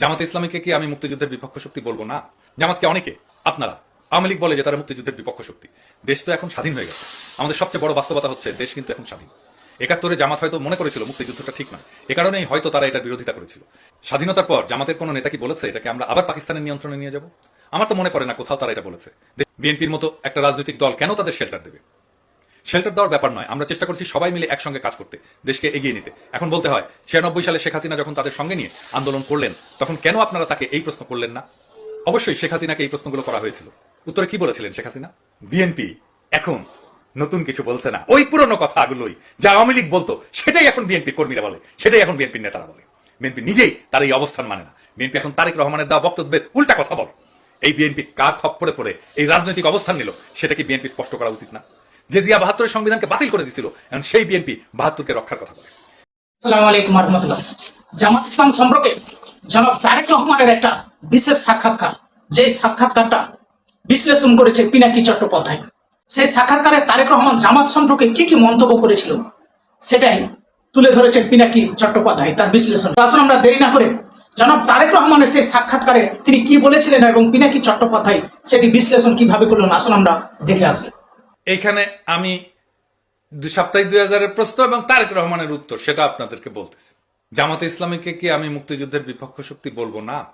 জামাত ইসলামীকে কি আমি মুক্তিযুদ্ধের বিপক্ষ শক্তি বলব? না। জামাতকে অনেকে, আপনারা, আওয়ামী লীগ বলে যে তারা মুক্তিযুদ্ধের বিপক্ষ শক্তি। দেশ তো এখন স্বাধীন হয়ে গেছে। আমাদের সবচেয়ে বড় বাস্তবতা হচ্ছে, দেশ কিন্তু এখন স্বাধীন। একাত্তরে জামাত হয়তো মনে করেছিল মুক্তিযুদ্ধটা ঠিক নয়। এ কারণেই হয়তো তারা এটার বিরোধিতা করেছিল। স্বাধীনতার পর জামাতের কোনো নেতা কি বলেছে এটাকে আমরা আবার পাকিস্তানের নিয়ন্ত্রণে নিয়ে যাব? আমার তো মনে পড়ে না কোথাও তারা এটা বলেছে। বিএনপির মতো একটা রাজনৈতিক দল কেন তাদের শেল্টার দেবে? শেল্টার দেওয়ার ব্যাপার নয়, আমরা চেষ্টা করছি সবাই মিলে একসঙ্গে কাজ করতে, দেশকে এগিয়ে নিতে। এখন বলতে হয়, ছিয়ানব্বই সালে শেখ হাসিনা যখন তাদের সঙ্গে নিয়ে আন্দোলন করলেন, তখন কেন আপনারা তাকে এই প্রশ্ন করলেন না? অবশ্যই শেখ হাসিনাকে এই প্রশ্নগুলো করা হয়েছিল। উত্তরে কি বলেছিলেন শেখ হাসিনা? বিএনপি এখন নতুন কিছু বলছে না। ওই পুরনো কথাগুলোই যা আওয়ামী লীগ বলতো, সেটাই এখন বিএনপি কর্মীরা বলে, সেটাই এখন বিএনপির নেতারা বলে। বিএনপি নিজেই তার এই অবস্থান মানে না। বিএনপি এখন তারেক রহমানের দেওয়া বক্তব্যের উল্টা কথা বলে। এই বিএনপি কার খপ্পরে পড়ে, এই রাজনৈতিক অবস্থান নিল, সেটা কি বিএনপি স্পষ্ট করা উচিত না? যে জিয়া বাহাত্তরের সংবিধানকে বাতিল করে দিয়েছিল এখন সেই বিএনপি বাহাত্তরকে রক্ষার কথা বলে। আসসালামু আলাইকুম রহমতুল্লাহ জামাত ইসলাম সম্পর্কে জনাব তারেক রহমানের একটা বিশেষ সাক্ষাৎকার। যে সাক্ষাৎকারটা বিশ্লেষণ করেছে পিনাকি চট্টোপাধ্যায়। সেই সাক্ষাৎকারে তারেক রহমান জামাত সম্পর্কে কি কি মন্তব্য করেছিল, সেটাই তুলে ধরেছেন পিনাকি চট্টোপাধ্যায় তার বিশ্লেষণ। তো আসুন আমরা দেরি না করে জনাব তারেক রহমানের সেই সাক্ষাৎকারে তিনি কি বলেছিলেন এবং পিনাকি চট্টোপাধ্যায় সেটি বিশ্লেষণ কীভাবে করলেন, আসুন আমরা দেখে আসি। এইখানে আমি সাপ্তাহিক দুই হাজারের প্রশ্ন এবং তারেক রহমানের উত্তর, সেটা আপনাদেরকে বলতেছি। জামাতে ইসলামীকে কি আমি মুক্তিযুদ্ধের বিপক্ষ শক্তি বলব? না।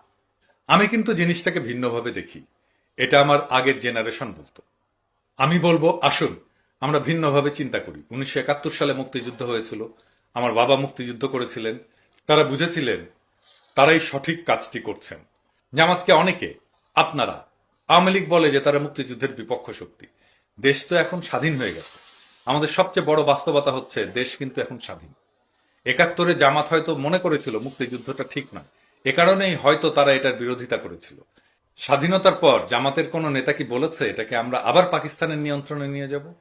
আমি কিন্তু জিনিসটাকে ভিন্নভাবে দেখি। এটা আমার আগের জেনারেশন বলতো। আমি বলব, আসুন, আমরা ভিন্নভাবে চিন্তা করি। উনিশশো একাত্তর সালে মুক্তিযুদ্ধ হয়েছিল। আমার বাবা মুক্তিযুদ্ধ করেছিলেন। তারা বুঝেছিলেন, তারাই সঠিক কাজটি করছেন। জামাতকে অনেকে, আপনারা, আওয়ামী লীগ বলে যে তারা মুক্তিযুদ্ধের বিপক্ষ শক্তি। দেশ তো এখন স্বাধীন হয়ে গেছে। আমাদের সবচেয়ে বড় বাস্তবতা হচ্ছে, দেশ কিন্তু এখন স্বাধীন। একাত্তরে জামাত হয়তো মনে করেছিল মুক্তিযুদ্ধটা ঠিক নয়। এ কারণেই হয়তো তারা এটার বিরোধিতা করেছিল। স্বাধীনতার পর জামাতের কোনো নেতা কি বলেছে, এটাকে আমরা আবার পাকিস্তানের নিয়ন্ত্রণে নিয়ে যাব?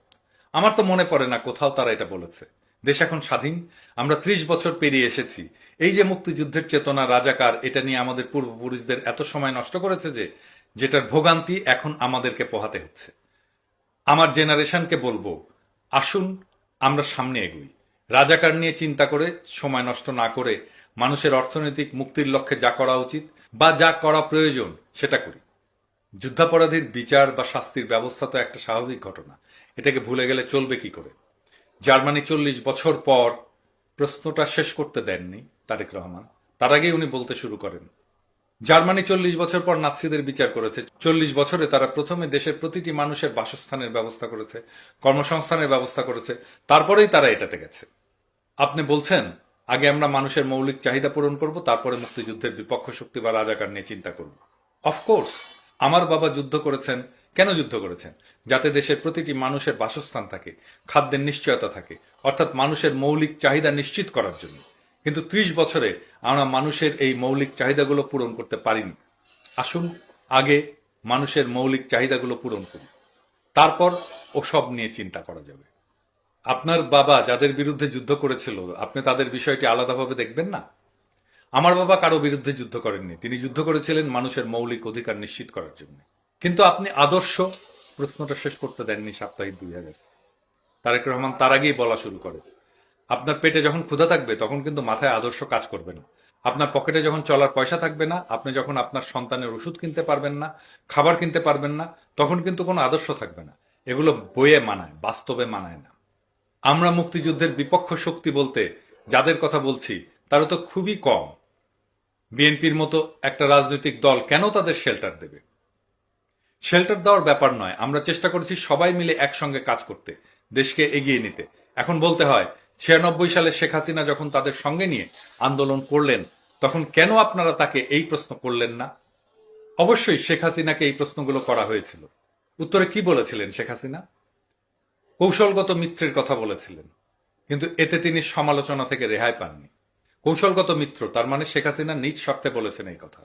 আমার তো মনে পড়ে না কোথাও তারা এটা বলেছে। দেশ এখন স্বাধীন, আমরা ত্রিশ বছর পেরিয়ে এসেছি। এই যে মুক্তিযুদ্ধের চেতনা, রাজাকার, এটা নিয়ে আমাদের পূর্বপুরুষদের এত সময় নষ্ট করেছে যে, যেটার ভোগান্তি এখন আমাদেরকে পোহাতে হচ্ছে। আমার জেনারেশনকে বলব, আসুন আমরা সামনে এগুই। রাজাকার নিয়ে চিন্তা করে, সময় নষ্ট না করে মানুষের অর্থনৈতিক মুক্তির লক্ষ্যে যা করা উচিত বা যা করা প্রয়োজন, সেটা করি। যুদ্ধাপরাধীর বিচার বা শাস্তির ব্যবস্থা তো একটা স্বাভাবিক ঘটনা। এটাকে ভুলে গেলে চলবে কি করে? জার্মানি চল্লিশ বছর পর প্রশ্নটা শেষ করতে দেননি তারেক রহমান। তার আগেই উনি বলতে শুরু করেন জার্মানি চল্লিশ বছর পর নাৎসিদের বিচার করেছে। চল্লিশ বছরে তারা প্রথমে দেশের প্রতিটি মানুষের বাসস্থানের ব্যবস্থা করেছে, কর্মসংস্থানের ব্যবস্থা করেছে, তারপরেই তারা এটাতে গেছে। আপনি বলছেন, আগে আমরা মানুষের মৌলিক চাহিদা পূরণ করব, তারপরে মুক্তিযুদ্ধের বিপক্ষ শক্তি বা রাজাকার নিয়ে চিন্তা করব। অফকোর্স আমার বাবা যুদ্ধ করেছেন। কেন যুদ্ধ করেছেন? যাতে দেশের প্রতিটি মানুষের বাসস্থান থাকে, খাদ্যের নিশ্চয়তা থাকে, অর্থাৎ মানুষের মৌলিক চাহিদা নিশ্চিত করার জন্য। কিন্তু ত্রিশ বছরে আমরা মানুষের এই মৌলিক চাহিদাগুলো পূরণ করতে পারিনি। আসুন আগে মানুষের মৌলিক চাহিদাগুলো পূরণ করি। তারপর ওসব নিয়ে চিন্তা করা যাবে। আপনার বাবা যাদের বিরুদ্ধে যুদ্ধ করেছিল, আপনি তাদের বিষয়টি আলাদাভাবে দেখবেন না? আমার বাবা কারও বিরুদ্ধে যুদ্ধ করেননি। তিনি যুদ্ধ করেছিলেন মানুষের মৌলিক অধিকার নিশ্চিত করার জন্য। কিন্তু আপনি আদর্শ প্রশ্নটা শেষ করতে দেননি সাপ্তাহিক দুই হাজার। তারেক রহমান তার আগেই বলা শুরু করে আপনার পেটে যখন ক্ষুধা থাকবে, তখন কিন্তু মাথায় আদর্শ কাজ করবে না। আপনার পকেটে যখন চলার পয়সা থাকবে না, আপনি যখন আপনার সন্তানের ওষুধ কিনতে পারবেন না, খাবার কিনতে পারবেন না, তখন কিন্তু কোনো আদর্শ থাকবে না। এগুলো বইয়ে মানায়, বাস্তবে মানায় না। আমরা মুক্তিযুদ্ধের বিপক্ষ শক্তি বলতে যাদের কথা বলছি, তারা তো খুবই কম। বিএনপির মতো একটা রাজনৈতিক দল কেন তাদের শেল্টার দেবে? শেল্টার দেওয়ার ব্যাপার নয়, আমরা চেষ্টা করেছি সবাই মিলে একসঙ্গে কাজ করতে, দেশকে এগিয়ে নিতে। এখন বলতে হয় ছিয়ানব্বই সালে শেখ হাসিনা যখন তাদের সঙ্গে নিয়ে আন্দোলন করলেন, তখন কেন আপনারা তাকে এই প্রশ্ন করলেন না? অবশ্যই শেখ হাসিনাকে এই প্রশ্নগুলো করা হয়েছিল। উত্তরে কি বলেছিলেন শেখ হাসিনা? কৌশলগত মিত্রের কথা বলেছিলেন, কিন্তু এতে তিনি সমালোচনা থেকে রেহাই পাননি। কৌশলগত মিত্র, তার মানে শেখ হাসিনা নিজ শর্তে বলেছেন এই কথা।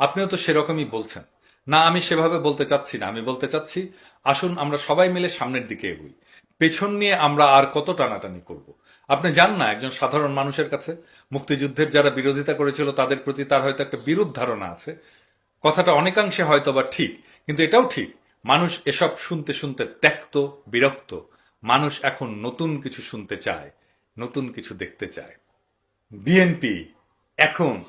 আপনিও তো সেরকমই বলছেন। না, আমি সেভাবে বলতে চাচ্ছি না, আমি বলতে চাচ্ছি, আসুন আমরা সবাই মিলে সামনের দিকে এগোই। পেছন নিয়ে আমরা আর কত টানাটানি করব? আপনি জান না, একজন সাধারণ মানুষের কাছে, মুক্তিযুদ্ধের যারা বিরোধিতা করেছিল, তাদের প্রতি তার হয়তো একটা বিরূপ ধারণা আছে। কথাটা অনেকাংশে হয়তো বা ঠিক, কিন্তু এটাও ঠিক। মানুষ এসব শুনতে শুনতে ত্যক্ত, বিরক্ত। মানুষ এখন নতুন কিছু শুনতে চায়, নতুন কিছু দেখতে চায়। বিএনপি এখন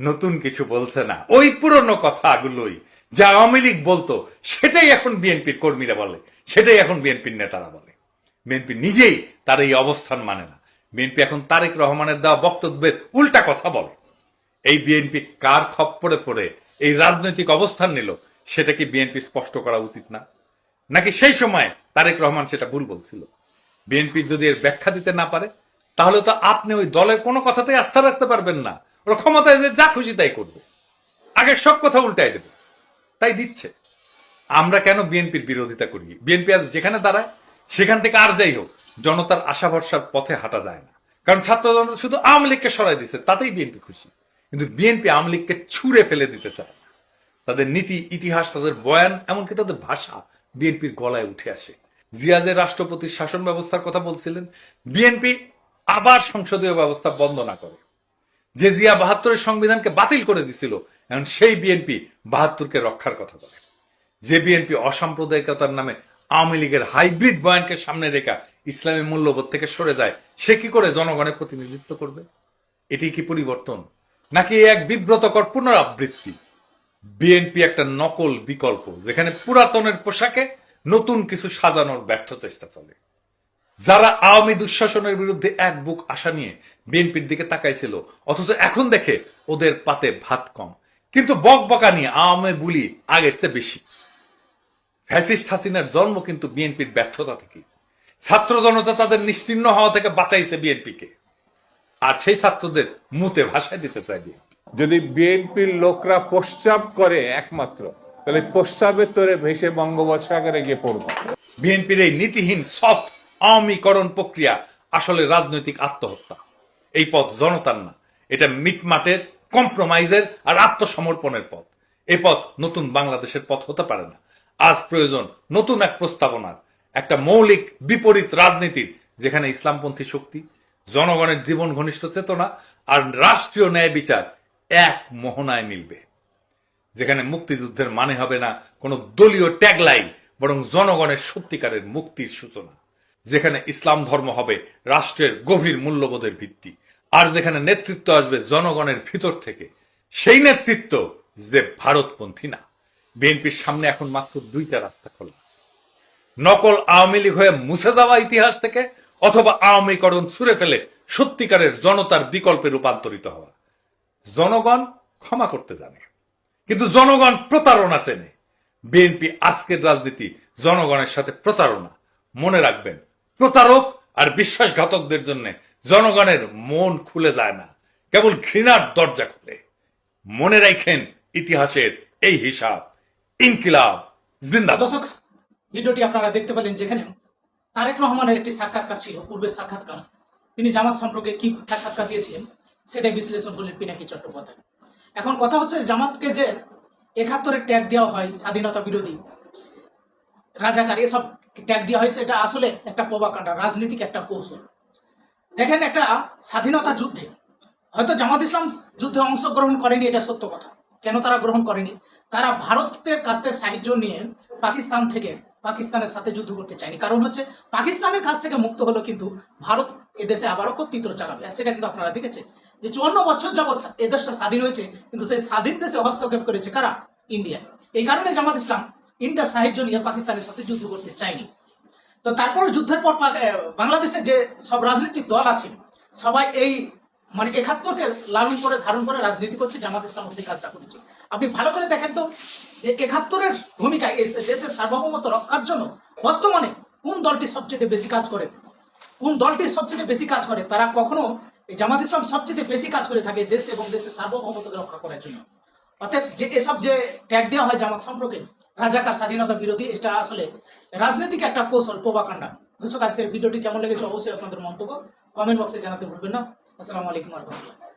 নতুন কিছু বলছে না। ওই পুরনো কথাগুলোই যা আওয়ামী লীগ বলতো, সেটাই এখন বিএনপির কর্মীরা বলে, সেটাই এখন বিএনপির নেতারা বলে। বিএনপি নিজেই তার এই অবস্থান মানে না। বিএনপি এখন তারেক রহমানের দেওয়া বক্তব্যের উল্টা কথা বলে। এই বিএনপি কার খপ্পরে পড়ে, এই রাজনৈতিক অবস্থান নিল, সেটা কি বিএনপি স্পষ্ট করা উচিত না? নাকি সেই সময় তারেক রহমান সেটা ভুল বলছিল? বিএনপি যদি এর ব্যাখ্যা দিতে না পারে, তাহলে তো আপনি ওই দলের কোনো কথাতেই আস্থা রাখতে পারবেন না। ওরা ক্ষমতায় যে যা খুশি তাই করবে। আগে সব কথা উল্টাই দেবে। তাই দিচ্ছে। আমরা কেন বিএনপির বিরোধিতা করি? বিএনপি আজ যেখানে দাঁড়ায় সেখান থেকে আর যাই হোক, জনতার আশা ভরসার পথে হাঁটা যায় না। কারণ ছাত্র জনতা শুধু আওয়ামী লীগকে সরাই দিচ্ছে তাতেই বিএনপি খুশি। কিন্তু বিএনপি আওয়ামী লীগকে ছুঁড়ে ফেলে দিতে চায়। তাদের নীতি, ইতিহাস, তাদের বয়ান, এমনকি তাদের ভাষা বিএনপির গলায় উঠে আসে। জিয়াজের রাষ্ট্রপতির শাসন ব্যবস্থার কথা বলছিলেন, বিএনপি আবার সংসদীয় ব্যবস্থা বন্ধ না করে। যে জিয়া বাহাত্তরের সংবিধানকে বাতিল করে দিছিল, এখন সেই বিএনপি বাহাত্তরকে রক্ষার কথা বলে। যে বিএনপি অসাম্প্রদায়িকতার নামে আওয়ামী লীগের হাইব্রিড বয়ানকে সামনে রেখা ইসলামী মূল্যবোধ থেকে সরে যায়, সে কি করে জনগণের প্রতিনিধিত্ব করবে? এটি কি পরিবর্তন? নাকি এক বিব্রতকর পুনরাবৃত্তি? বিএনপি একটা নকল বিকল্প, যেখানে পুরাতনের পোশাকে নতুন কিছু সাজানোর ব্যর্থ চেষ্টা চলে। যারা আওয়ামী দুঃশাসনের বিরুদ্ধে এক বুক আশা নিয়ে বিএনপির দিকে তাকাইছিল, অথচ এখন দেখে ওদের পাতে ভাত কম। কিন্তু বক বকা নিয়ে আওয়ামী বুলি আগের চেয়ে বেশি। ফ্যাসিস্ট হাসিনার জন্ম কিন্তু বিএনপির ব্যর্থতা থেকে। ছাত্র জনতা তাদের নিশ্চিন্ন হওয়া থেকে বাঁচাইছে বিএনপিকে। আর সেই ছাত্রদের মুতে ভাষায় দিতে বিএনপি। যদি বিএনপির লোকরা প্রস্তাব করে একমাত্র তাহলে প্রস্তাবের তোরে ভেসে বঙ্গোপসাগরে গিয়ে পড়ব। বিএনপির এই নীতিহীন সফট আওয়ামীকরণ প্রক্রিয়া আসলে রাজনৈতিক আত্মহত্যা। এই পথ জনতার না এটা মিটমাটের কম্প্রোমাইজের আর আত্মসমর্পণের পথ। এ পথ নতুন বাংলাদেশের পথ হতে পারে না। আজ প্রয়োজন নতুন এক প্রস্তাবনার, একটা মৌলিক বিপরীত রাজনীতির, যেখানে ইসলামপন্থী শক্তি, জনগণের জীবন ঘনিষ্ঠ চেতনা আর রাষ্ট্রীয় ন্যায় বিচার এক মোহনায় মিলবে। যেখানে মুক্তিযুদ্ধের মানে হবে না কোনো দলীয় ট্যাগলাইন বরং জনগণের সত্যিকারের মুক্তির সূচনা। যেখানে ইসলাম ধর্ম হবে রাষ্ট্রের গভীর মূল্যবোধের ভিত্তি, আর যেখানে নেতৃত্ব আসবে জনগণের ভিতর থেকে, সেই নেতৃত্ব যে ভারতপন্থী না। বিএনপির সামনে এখন মাত্র দুইটা রাস্তা খোলা। নকল আওয়ামী লীগ হয়ে মুছে যাওয়া ইতিহাস থেকে অথবা আওয়ামীকরণ ছুঁড়ে ফেলে সত্যিকারের জনতার বিকল্পে রূপান্তরিত হওয়া। জনগণ ক্ষমা করতে জানে, কিন্তু জনগণ প্রতারণা চেনে। বিএনপি আজকের রাজনীতি জনগণের সাথে প্রতারণা। মনে রাখবেন, প্রতারক আর বিশ্বাসঘাতকদের জন্য জনগণের মন খুলে যায় না, কেবল ঘৃণার দরজা খুলে। মনে রাখেন ইতিহাসের এই হিসাব। ইনকিলাব। জিন্দাবাদ দর্শক, ভিডিওটি আপনারা দেখতে পেলেন যেখানে তারেক রহমানের একটি সাক্ষাৎকার ছিল, পূর্বের সাক্ষাৎকার। তিনি জামাত সম্পর্কে কি সাক্ষাৎকার দিয়েছিলেন, সেটাই বিশ্লেষণ করলেন পিনাকি চট্টোপাধ্যায়। এখন কথা হচ্ছে জামাতকে যে একাত্তরের ট্যাগ দেওয়া হয় স্বাধীনতা বিরোধী, রাজাকার, এসব ট্যাগ দেওয়া হয়, সেটা আসলে একটা প্রবাকাণ্ডা, রাজনীতিক একটা কৌশল। দেখেন একটা স্বাধীনতা যুদ্ধে, হয়তো জামাত ইসলাম যুদ্ধে অংশগ্রহণ করেনি, এটা সত্য কথা। কেন তারা গ্রহণ করেনি? তারা ভারতের কাছ থেকে সাহায্য নিয়ে পাকিস্তান থেকে পাকিস্তানের সাথে যুদ্ধ করতে চায়নি। কারণ হচ্ছে পাকিস্তানের কাছ থেকে মুক্ত হলো কিন্তু ভারত এদেশে আবারও কর্তৃত্ব চালাবে। সেটা কিন্তু আপনারা দেখেছেন যে চুয়ান্ন বছর যাবৎ এদেশটা স্বাধীন হয়েছে, কিন্তু সেই স্বাধীন দেশে হস্তক্ষেপ করেছে কারা? ইন্ডিয়া। এই কারণে জামাত ইসলাম ইন্ডিয়ার সাহায্য নিয়ে পাকিস্তানের সাথে যুদ্ধ করতে চায়নি। তো তারপরে যুদ্ধের পর বাংলাদেশে যে সব রাজনৈতিক দল আছে, সবাই এই মানে একাত্তরকে লালন করে, ধারণ করে রাজনীতি করছে, জামাত ইসলাম সেই কাজটা করেছে। আপনি ভালো করে দেখেন তো যে একাত্তরের ভূমিকায় এই দেশের সার্বভৌমত্ব রক্ষার জন্য বর্তমানে কোন দলটি সবচেয়ে বেশি কাজ করে? কোন দলটি সবচেয়ে বেশি কাজ করে? তারা কখনো এই জামাত ইসলাম সবচেয়ে বেশি কাজ করে থাকে দেশ এবং দেশের সার্বভৌমত্ব রক্ষা করার জন্য। অর্থাৎ যে এসব যে ট্যাগ দেওয়া হয় জামাত সম্পর্কে, রাজাকার স্বাধীনতা বিরোধী, এটা আসলে রাজনৈতিক একটা কৌশল প্রবাকাণ্ডা দর্শক, আজকের ভিডিওটি কেমন লেগেছে অবশ্যই আপনাদের মন্তব্য কমেন্ট বক্সে জানাতে ভুলবেন না। আসসালামু আলাইকুম রহমতুল্লাহ।